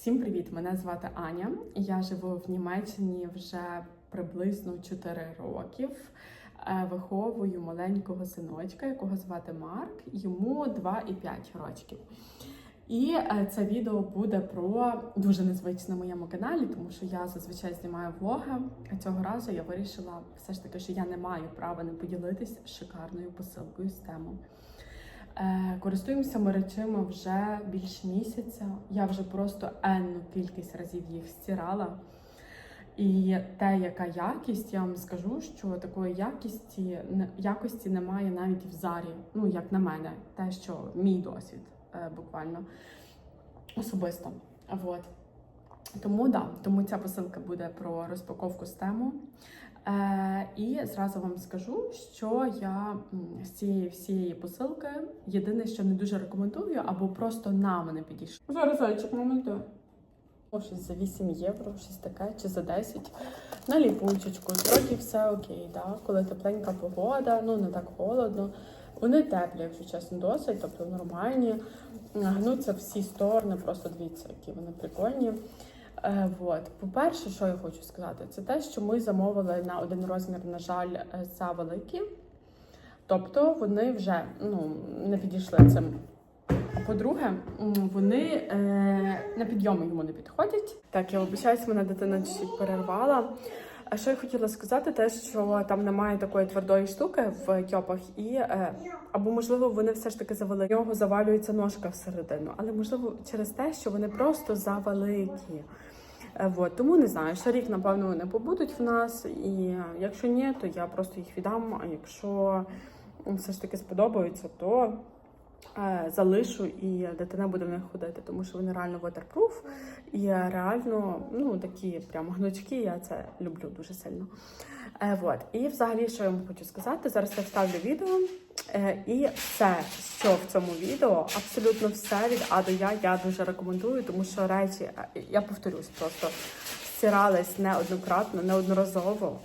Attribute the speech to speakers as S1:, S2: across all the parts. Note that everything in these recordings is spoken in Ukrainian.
S1: Всім привіт! Мене звати Аня. Я живу в Німеччині вже приблизно 4 років. Е, Виховую маленького синочка, якого звати Марк. Йому 2 і 5 років. І е, це відео буде про дуже незвичне на моєму каналі, тому що я зазвичай знімаю влоги. А цього разу я вирішила все ж таки, що я не маю права не поділитись шикарною посилкою з тему. Е, Користуємося ми речима вже більше місяця. Я вже просто енну кількість разів їх стирала. І те, яка якість, я вам скажу, що такої якісті якості немає навіть в зарі. Ну як на мене, те, що мій досвід е, буквально особисто. Вот. Тому да, тому ця посилка буде про розпаковку з тему. Е, і зразу вам скажу, що я з цієї всієї посилки єдине, що не дуже рекомендую, або просто на мене підійшло. Зараз зайчик моменту. Щось за 8 євро, щось таке, чи за 10. На ліпучечку. Вроді все окей, да? коли тепленька погода, ну не так холодно. Вони теплі, якщо чесно, досить, тобто нормальні. Гнуться всі сторони, просто дивіться, які вони прикольні. Е, вот. По-перше, що я хочу сказати, це те, що ми замовили на один розмір, на жаль, е, завеликі. Тобто вони вже ну, не підійшли цим. По-друге, вони е, на підйоми йому не підходять. Так, я вибачаюсь, мене дитина перервала. А що я хотіла сказати, те, що там немає такої твердої штуки в тьопах, і е, або можливо вони все ж таки завели. В нього завалюється ножка всередину, але можливо через те, що вони просто завеликі. Е, Вот, тому не знаю, ще рік, напевно, вони побудуть в нас. І е, якщо ні, то я просто їх віддам. А якщо все ж таки сподобаються, то е, залишу і дитина буде в них ходити, тому що вони реально waterproof і реально ну, такі прямо гнучки. Я це люблю дуже сильно. Е. І взагалі, що я вам хочу сказати, зараз я вставлю відео. Е, і все, що в цьому відео, абсолютно все від А до Я, я дуже рекомендую, тому що речі, е, я повторюсь, просто стирались неоднократно, неодноразово,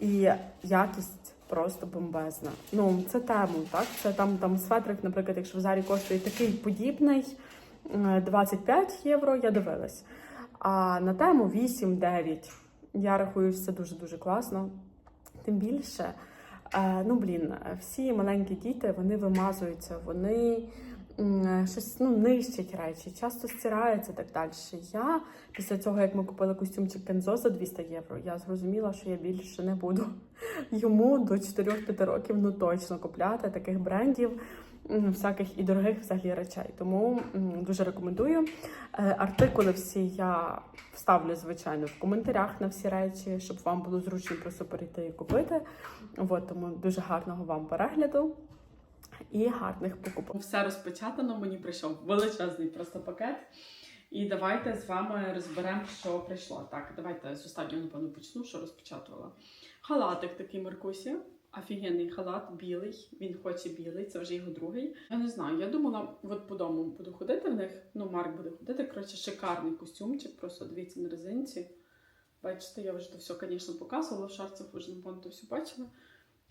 S1: і якість просто бомбезна. Ну, це тему, так? Це там, там светрик, наприклад, якщо в зарі коштує такий подібний, е, 25 євро, я дивилась. А на тему 8-9. Я рахую, це дуже-дуже класно. Тим більше, ну блін, всі маленькі діти вони вимазуються, вони щось ну, нищать речі, часто стираються так далі. Я після цього, як ми купили костюмчик Кензо за 200 євро, я зрозуміла, що я більше не буду йому до 4-5 років ну точно купляти таких брендів. М, Всяких і дорогих взагалі речей. Тому дуже рекомендую. Е, Артикули всі я вставлю, звичайно, в коментарях на всі речі, щоб вам було зручно просто перейти і купити. От, тому дуже гарного вам перегляду і гарних покупок. Все розпечатано, мені прийшов величезний просто пакет. І давайте з вами розберемо, що прийшло. Так, давайте з останнього, напевно, почну, що розпечатувала. Халатик такий Маркусі. Офігенний халат, білий. Він хоче білий, це вже його другий. Я не знаю, я думала, от по дому буду ходити в них. Ну, Марк буде ходити. Коротше, шикарний костюмчик, просто дивіться на резинці. Бачите, я вже то все, звісно, показувала в шарцях, вже напевно то все бачили.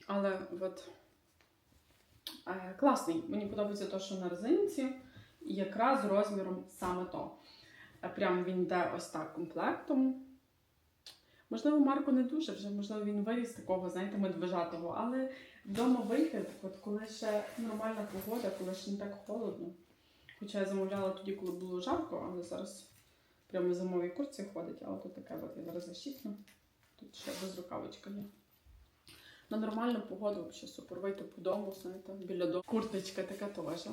S1: Але от е, класний. Мені подобається те, що на резинці, якраз розміром саме то. Прям він йде ось так комплектом. Можливо, Марко не дуже вже, можливо, він виріс такого, знаєте, медвежатого, але вдома вийти, от коли ще нормальна погода, коли ще не так холодно. Хоча я замовляла тоді, коли було жарко, але зараз прямо в зимовій курці ходить, а от таке от я зараз защитну. Тут ще без рукавичка є. На нормальну погоду взагалі супер. Вийти по дому, знаєте, біля дому. Курточка така теж.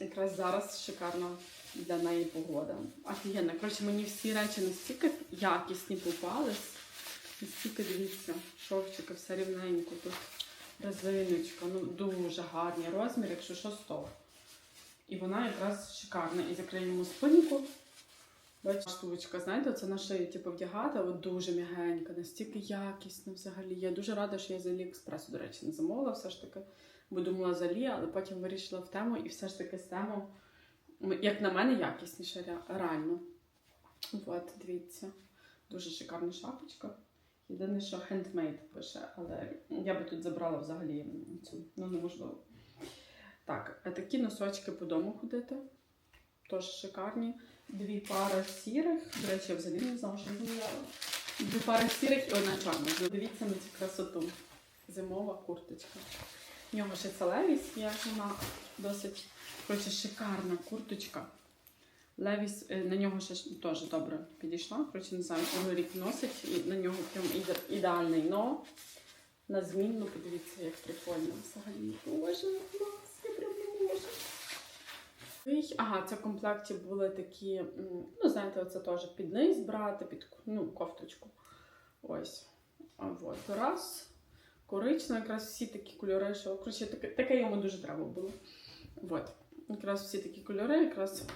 S1: Якраз зараз шикарна для неї погода. Офігенно. Коротше, мені всі речі настільки якісні попались. Настільки дивіться, шовчика, все рівненько, тут резиночка, ну дуже гарний розмір, якщо що 100. І вона якраз шикарна. І закриємо спинку. Бачите, штучка, знаєте, це на шиї типу, вдягати, от дуже м'ягенька, настільки якісна взагалі. Я дуже рада, що я з Аліекспресу, до речі, не замовила все ж таки, бо думала з Алі, але потім вирішила в тему і все ж таки з тему, як на мене, якісніше реально. От, дивіться, дуже шикарна шапочка. Єдине, що handmade пише, але я би тут забрала взагалі цю, ну неможливо. Так, а такі носочки по дому ходити. Теж шикарні.
S2: Дві пари сірих. До речі, я взагалі не знала, що замовляла. Дві пари сірих і одна чорна. Дивіться на цю красоту. Зимова курточка. В нього ще це Левіс є, вона досить коротше, шикарна курточка. Левіс е, на нього ще теж добре підійшла. Коротше, не знаю, круглий рік носить, і на нього прям ідеальний. Но на змінну, подивіться, як прикольно взагалі. Боже, клас, я прям не можу. Ой, Ага, це в комплекті були такі, ну, знаєте, оце теж під низ брати, під ну, кофточку. Ось. От раз. Коричнево, якраз всі такі кольори, що коротше, таке, таке йому дуже треба було. От. Якраз всі такі кольори, якраз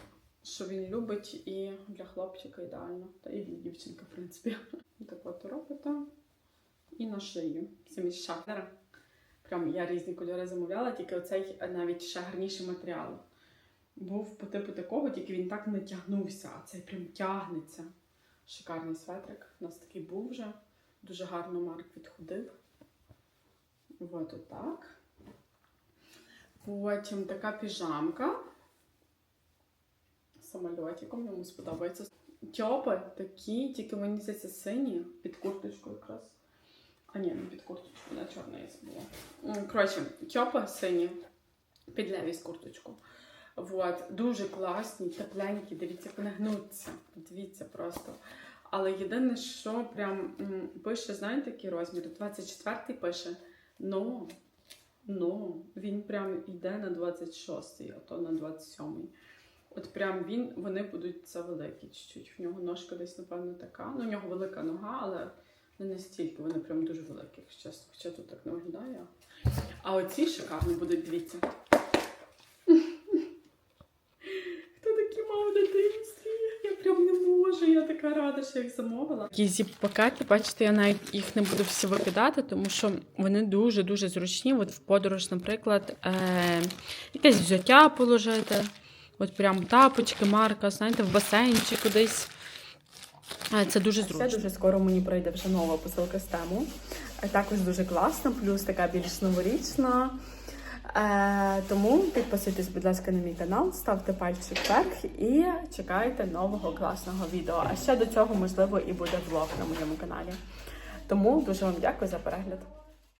S2: що він любить, і для хлопчика ідеально, та і для дівчинки, в принципі. Так от робите. І на шию. Самі шахтера. Прям я різні кольори замовляла, тільки оцей навіть ще гарніший матеріал. Був по типу такого, тільки він так не тягнувся, а цей прям тягнеться. Шикарний светрик. У нас такий був вже. Дуже гарно Марк відходив. От отак. Потім така піжамка. Самольотиком йому сподобається. Тьопи такі, тільки мені здається сині, під курточку якраз. А ні, не під курточку, на чорна є була. Коротше, тьопи сині, під левіс курточку. Вот. Дуже класні, тепленькі, дивіться, вони гнуться. Дивіться просто. Але єдине, що прям пише, знаєте, який розмір? 24-й пише. Ну, ну, він прям йде на 26-й, а то на 27-й. От прям він, вони будуть це великі чуть-чуть. В нього ножка десь, напевно, така. Ну, у нього велика нога, але не настільки. Вони прям дуже великі, чесно. Хоча тут так не виглядає. А оці шикарно будуть, дивіться. Хто такі мав в дитинстві? Я прям не можу, я така рада, що їх замовила. Такі зіп-пакети, бачите, я навіть їх не буду всі викидати, тому що вони дуже-дуже зручні. От в подорож, наприклад, е- якесь взуття положити. От прям тапочки, марка, знаєте, в басейн чи кудись. Е, Це дуже зручно.
S1: Все дуже скоро мені прийде вже нова посилка з тему. Е, Також дуже класно, плюс така більш новорічна. Е, тому підписуйтесь, будь ласка, на мій канал, ставте пальчик вверх і чекайте нового класного відео. А ще до цього, можливо, і буде влог на моєму каналі. Тому дуже вам дякую за перегляд.